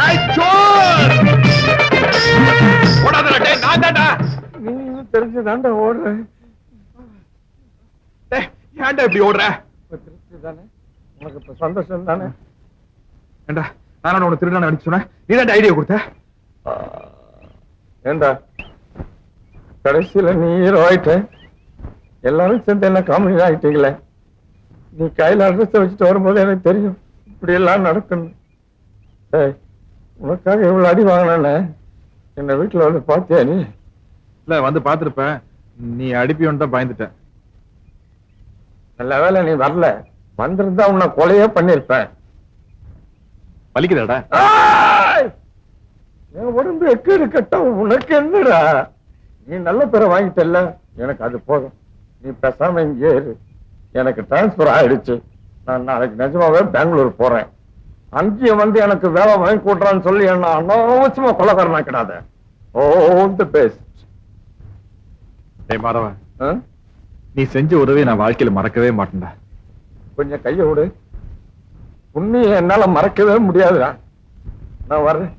ஏய், ஏய், சோர் ஓடாதடா டேய் நான் தான்டா. நீ தெரிஞ்சு தாண்டா ஓடுறேன் டேய் ஏன்டா இப்படி ஓடுற? தானே? உனக்கு இப்ப சந்தோஷம் தானே? ஏண்டா நான் உனக்கு திருடனை அடிச்சு சொன்னேன். நீ தான் ஐடியா கொடுத்த ஏண்டா கடைசியில நீ ஹீரோ ஆயிட்ட. எல்லாரும் சேர்ந்து என்ன காமெடி ஆயிட்டீங்களே? நீ கையில அட்ரஸ் வச்சுட்டு வரும்போது எனக்கு தெரியும். இப்படி எல்லாம் நடக்கணும் ஏய் உனக்காக இவ்வளவு அடி வாங்கினே என்ன வீட்டுல வந்து பாத்தியா நீ? இல்ல வந்து பாத்துருப்ப நீ அடிப்பியோன்னு தான் பயந்துட்டேன். நல்ல வேளை நீ வரல. வந்திருந்தா உன்னை கொலையே பண்ணிருப்பேன். வலிக்குதாடா! என் உடம்பு எக்கேடு கட்டம் உனக்கு என்னடா? நீ நல்ல பேரை வாங்கிட்டல்ல. எனக்கு அது போதும். நீ பேசாம இங்கே இரு. எனக்கு டிரான்ஸ்பர் ஆயிடுச்சு. நான் நாளைக்கு நிஜமாவே பெங்களூர் போறேன். அங்கேயே வந்து எனக்கு வேலை வாங்கி கொடுறான்னு சொல்லி என்ன அனாவசியமா கொலகாரனா கிடாத? ஓ தி பெஸ்ட் டேய் மாதவன் நீ செஞ்ச உதவியை நான் வாழ்க்கையில மறக்கவே மாட்டேன்டா. கொஞ்சம் கைய விடு. உன்னைய என்னால மறக்கவே முடியாதுடா. நான் வர்றேன்.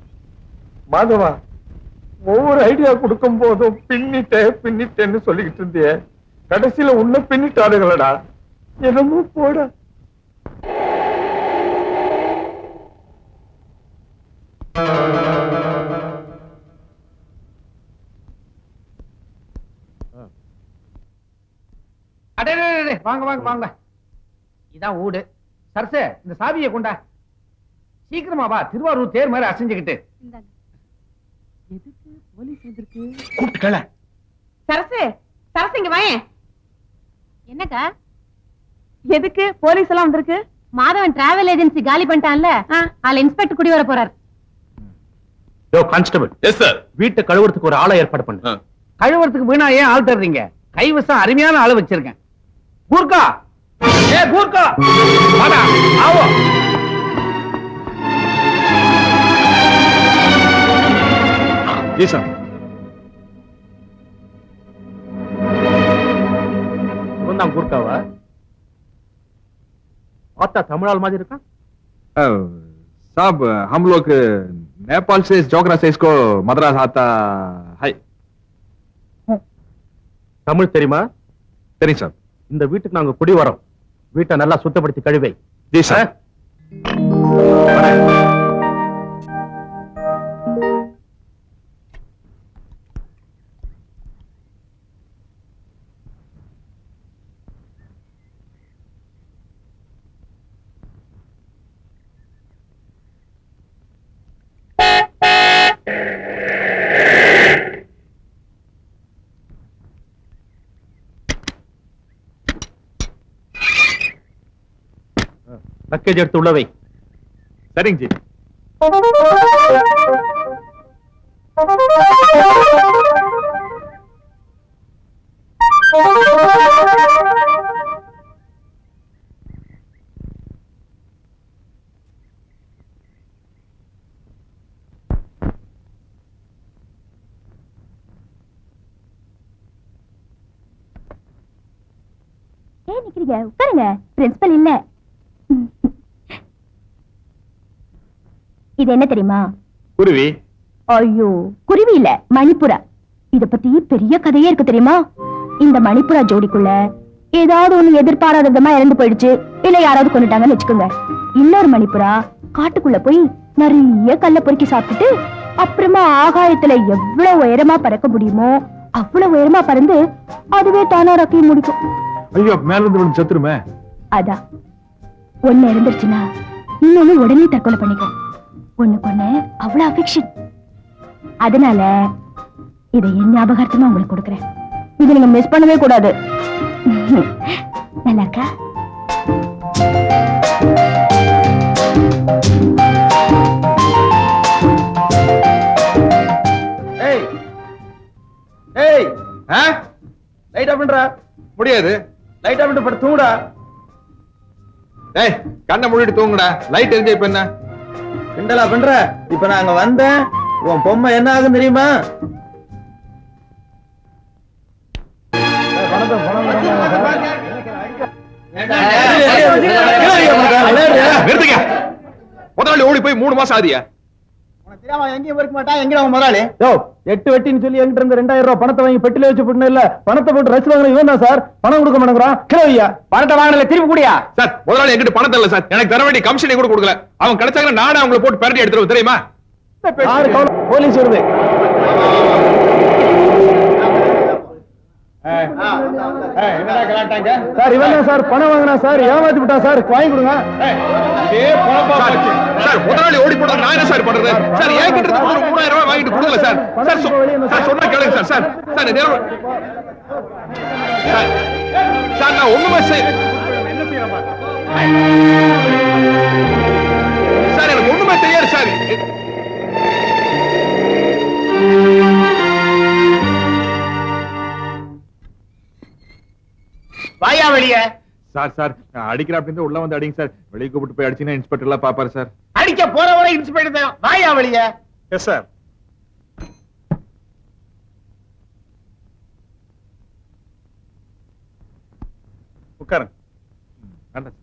மாதவா ஒவ்வொரு ஐடியா கொடுக்கும் போதும் பின்னிட்டே பின்னிட்டேன்னு சொல்லிக்கிட்டு இருந்தியே. கடைசியில உன்னை பின்னிட்டாருங்களடா என்னமோ போட. அடே வாங்க வாங்க வாங்க. இதான் ஊடு. சரசு இந்த சாவியை கொண்டா. சீக்கிரமா வா திருவாரூர் தேர் மாதிரி அசைஞ்சுக்கிட்டு. எதுக்கு போலீஸ் வந்திருக்கு? கூப்பிட்டுக்கல. சரசு சரசு இங்க வாயேன். என்னக்கா? எதுக்கு போலீஸ் எல்லாம் வந்திருக்கு? மாதவன் டிராவல் ஏஜென்சி காலி பண்ணிட்டான்ல? அதுல இன்ஸ்பெக்டர் குடி வர போறார். யோ கான்ஸ்டபிள் எஸ் சார் வீட்டை கழுவுறதுக்கு ஒரு ஆளை ஏற்பாடு பண்ணு கழுவுறதுக்கு வீணா ஏன் ஆள் தர்றீங்க கைவசம் அருமையான ஆளு வச்சிருக்கேன் கூர்க்கா ஏ கூர்க்கா வாடா ஆவோ ஜி சார் இவன் தான் கூர்க்காவா பார்த்தா தமிழால் மாதிரி இருக்கான் साहब हम लोग నేపాల్ சைஸ் ஜோக்ரா சைஸ்கோ కో మద్రాస్ ஹை தமிழ் தெரியுமா? தெரியும் சார் இந்த வீட்டுக்கு நாங்க குடி வரோம் வீட்டை நல்லா சுத்தப்படுத்தி கழுவை. ஜி சார் லக்கேஜ் எடுத்து உள்ளவை சரிங்க ஜி ஏன் நிக்கிறீங்க? உட்காருங்க. பிரின்சிபல் இல்ல. இது என்ன தெரியுமா? குருவி. ஐயோ குருவி இல்ல மணிப்புரா. இத பத்தி பெரிய கதையே இருக்கு தெரியுமா? இந்த மணிப்புரா ஜோடிக்குள்ள ஏதாவது ஒண்ணு எதிர்பாராத விதமா இறந்து போயிடுச்சு. இல்ல யாராவது கொண்டுட்டாங்கன்னு வச்சுக்கோங்க. இன்னொரு மணிப்புரா காட்டுக்குள்ள போய் நிறைய கல்ல பொறுக்கி சாப்பிட்டுட்டு அப்புறமா ஆகாயத்துல எவ்வளவு உயரமா பறக்க முடியுமோ அவ்வளவு உயரமா பறந்து அதுவே தானா ரக்கையை முடிக்கும். ஐயோ மேல இருந்து செத்துருமே. அதான். ஒண்ணு இருந்துருச்சுன்னா இன்னொன்னு உடனே தற்கொலை பண்ணிக்கும். ஒண்ணுக்கு ஒண்ணு அவ்வளவு அஃபிக்ஷன் அதனால இதை என் ஞாபகார்த்தமா உங்களுக்கு கொடுக்குறேன். இது நீங்க மிஸ் பண்ணவே கூடாது. நல்லா இருக்கா? ஏய் ஏய் ஆ? லைட் ஆஃப் பண்றா? முடியாது. லைட் ஆஃப் பண்ணிட்டு படுத்து தூங்குடா. டேய் கண்ணை மூடிட்டு தூங்குடா. லைட் எரிஞ்சா இப்ப என்ன? கிண்டலா பண்ற இப்ப நான் அங்க வந்தேன் உன் பொம்மை என்ன ஆகும் தெரியுமா முதலாளி ஓடி போய் மூணு மாசம் ஆதியா எட்டு வெட்டின்னு சொல்லி என்கிட்ட இருந்து ரெண்டாயிரம் ரூபாய் பணத்தை வாங்கி பெட்டில வச்சு போட்டு இல்ல பணத்தை போட்டு ரசி இவன் தான் சார்? பணம் கொடுக்க மாட்டேங்கிறான். கிலோய்யா பணத்தை வாங்கினல திருப்பி கூடியா? சார் முதலாளி என்கிட்ட பணம் தரல சார். எனக்கு தர வேண்டிய கமிஷனை கூட கொடுக்கல. அவன் கிடைச்சாங்க நானே அவங்கள போட்டு பரட்டி எடுத்துருவேன் தெரியுமா? போலீஸ் வருது. சார் இவன் சார் பணம் வாங்கினா சார் ஏமாத்தி விட்டான் சார் வாங்கி கொடுங்க. சார், சார் முதலாளி ஓடி போட நான் என்ன சார் பண்றது? சார் ஏன் கிட்ட ஒரு மூணாயிரம் ரூபாய் வாங்கிட்டு கொடுக்கல சார். சார் சார் சொன்னா கேளுங்க சார். சார் சார் நேரம் சார் சார் நான் ஒண்ணுமே செய் சார் எனக்கு ஒண்ணுமே தெரியாது சார். வாயா வெளிய? சார் சார் நான் அடிக்கிற அப்படின்னு உள்ள வந்து அடிங்க சார். வெளியே கூப்பிட்டு போய் அடிச்சுன்னா இன்ஸ்பெக்டர் எல்லாம் பாப்பாரு சார். அடிக்க போற வரை இன்ஸ்பெக்டர் தான். வாயா வெளிய. எஸ் சார் உட்காருங்க. வேண்டாம்.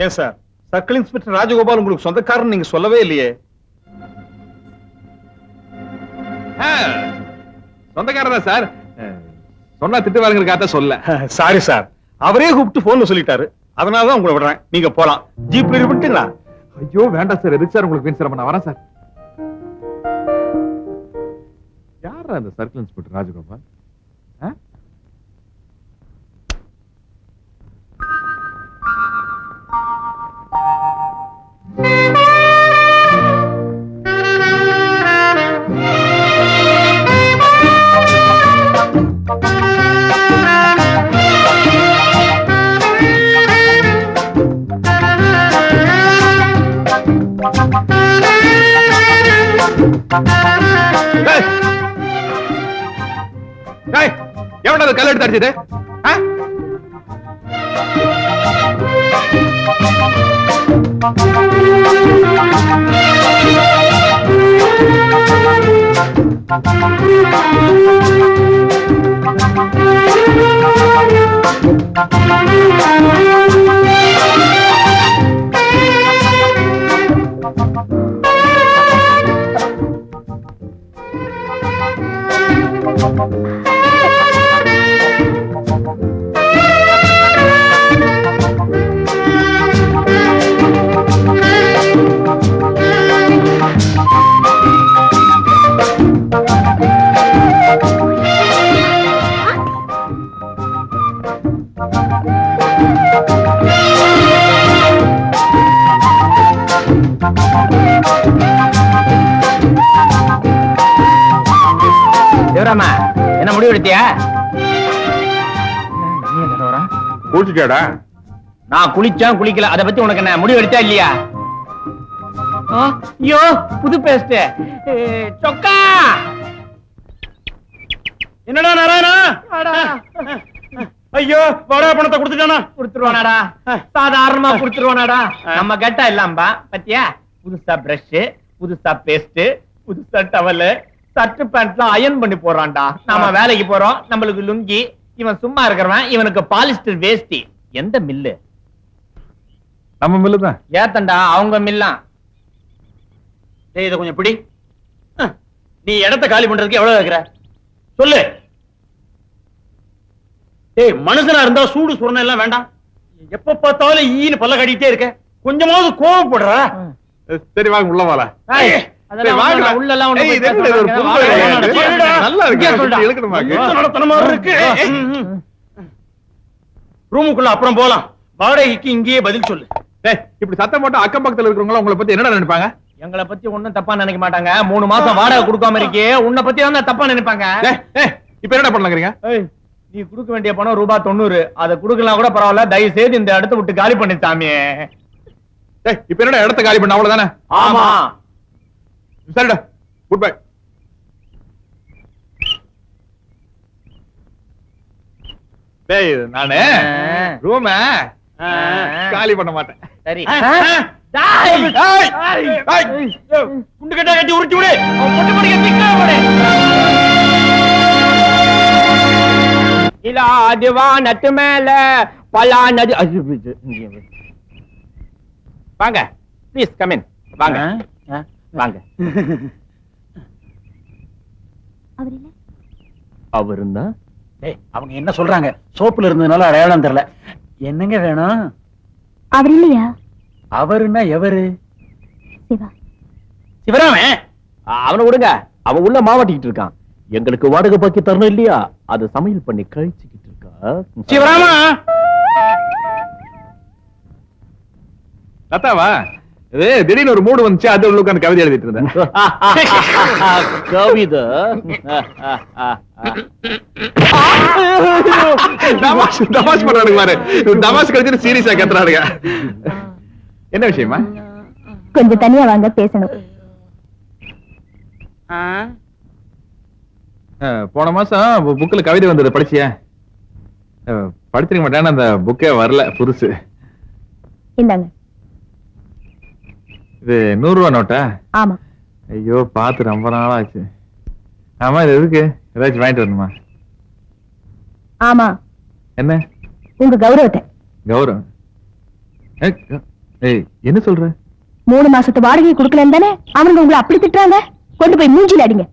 ஏன் சார்? சர்க்கிள் இன்ஸ்பெக்டர் ராஜகோபால் உங்களுக்கு சொந்தக்காரன் நீங்க சொல்லவே இல்லையே. ஆ, சொந்தக்காரர் தான் சார். சொன்னா திட்டு வாங்குறதுக்காக சொல்ல. சாரி சார் அவரே கூப்பிட்டு போன்ல சொல்லிட்டாரு. அதனாலதான் உங்களை விடுறேன். நீங்க போலாம். ஜீப்ல விட்டுங்களா? ஐயோ வேண்டாம் சார். எதுக்கு சார் உங்களுக்கு வீண் சிரமம்? நான் வரேன் சார். யார் அந்த சர்க்கிள் இன்ஸ்பெக்டர் ராஜகோபால்? டேய்! கல் எடுத்து அடிச்சது? ஆ? சிவராமா என்ன முடிவு எடுத்தியா? குளிச்சுட்டியாடா? நான் குளிச்சேன் குளிக்கல. அத பத்தி உனக்கு என்ன முடிவு எடுத்தா இல்லையா? ஐயோ புது பேஸ்ட் சொக்கா! என்னடா நாராயணா? ஐயோ வாடகை பணத்தை கொடுத்துட்டானா? குடுத்துருவானாடா. சாதாரணமா குடுத்துருவானாடா. நம்ம கெட்டா இல்லாம்பா பத்தியா? புதுசா பிரஷ் புதுசா பேஸ்ட் புதுசா டவல் சட்டு பேண்ட்லாம் அயன் பண்ணி போறான்டா நாம வேலைக்கு போறோம். நம்மளுக்கு லுங்கி இவன் சும்மா இருக்கிறவன் இவனுக்கு பாலிஸ்டர் வேஷ்டி. எந்த மில்லு? நம்ம மில்லு தான். ஏத்தண்டா அவங்க மில்லாம். இத கொஞ்சம் பிடி. நீ இடத்த காலி பண்றதுக்கு எவ்வளவு இருக்கிற? சொல்லு. டேய் மனுஷனா இருந்தா சூடு சுரணம் எல்லாம் வேண்டாம். எப்ப பார்த்தாலும் ஈன்னு பல்ல கடிட்டே இருக்க. கொஞ்சமாவது கோவப்படுற. சரி வாங்க உள்ள வாடா. என்ன. ரூமுக்குள்ள அப்புறம் போலாம். வாடகைக்கு இங்கேயே பதில் சொல்லு. டேய், இப்படி சத்தம் போட்டு அக்கம் பக்கத்துல இருக்கிறவங்க உங்களை பத்தி என்னடா நினைப்பாங்க? எங்களை பத்தி ஒண்ணும் தப்பா நினைக்க மாட்டாங்க. மூணு மாசம் வாடகை கொடுக்காம இருக்கே உன்னை பத்தி தான் தப்பா நினைப்பாங்க. இப்ப என்ன பண்ணலாங்கிறீங்க? நீ கொடுக்க வேண்டிய பணம் ரூபாய் தொண்ணூறு. அதை கொடுக்கலாம் கூட பரவாயில்ல. தயவு செய்து இந்த இடத்த விட்டு காலி பண்ணி சாமி. டேய், இப்ப என்னடா இடத்த காலி பண்ண? அவ்வளவுதானே? ஆமா. சரிடா குட் பை டேய் நானு ரூம காலி பண்ண மாட்டேன். சரி. குண்டு கட்டா கட்டி உருட்டி விடு. பொட்டு படிக்க திக்கா விடு இலா அதுவா நட்டு மேல பலா நதி. வாங்க. ப்ளீஸ் கம் இன் வாங்க. வாங்க. அவர் இல்ல? அவருன்னா டேய் அவங்க என்ன சொல்றாங்க? சோப்புல இருந்ததுனால அடையாளம் தெரியல. என்னங்க வேணும்? அவர் இல்லையா? அவருன்னா எவரு? சிவா. சிவராமன் அவனை விடுங்க. அவன் உள்ள மாவாட்டிக்கிட்டு இருக்கான். எங்களுக்கு வாடகை பாக்கி தரணும் இல்லையா? அது சமையல் பண்ணி கழிச்சுக்கிட்டு இருக்கா? சிவராமா! லதாவா? திடீர்னு ஒரு மூடு வந்துச்சு அது உள்ள உட்கார்ந்து கவிதை எழுதிட்டு இருந்தேன். கவிதை? தமாஷ் தமாஷ் பண்றானுங்க பாரு. தமாஷ் கழிச்சு சீரியஸா கத்துறானுங்க என்ன விஷயமா? கொஞ்சம் தனியா வாங்க பேசணும். போன மாசம் புக்ல கவிதை வந்தது படிச்சியா? படிச்சிருக்க மாட்டேன் அந்த புக்கே வரல புதுசு. இந்தாங்க. இது நூறு ரூபா நோட்டா? ஆமா. ஐயோ பார்த்து ரொம்ப நாள் ஆச்சு ஆமா இது எதுக்கு? ஏதாச்சும் வாங்கிட்டு வரணுமா? ஆமா. என்ன? உங்க கௌரவத்தை. கௌரவம்? ஏய், என்ன சொல்ற? மூணு மாசத்து வாடகை கொடுக்கலன்னு தானே? அவங்க உங்களை அப்படி திட்டுறாங்க? கொண்டு போய் மூஞ்சில அடிங்க.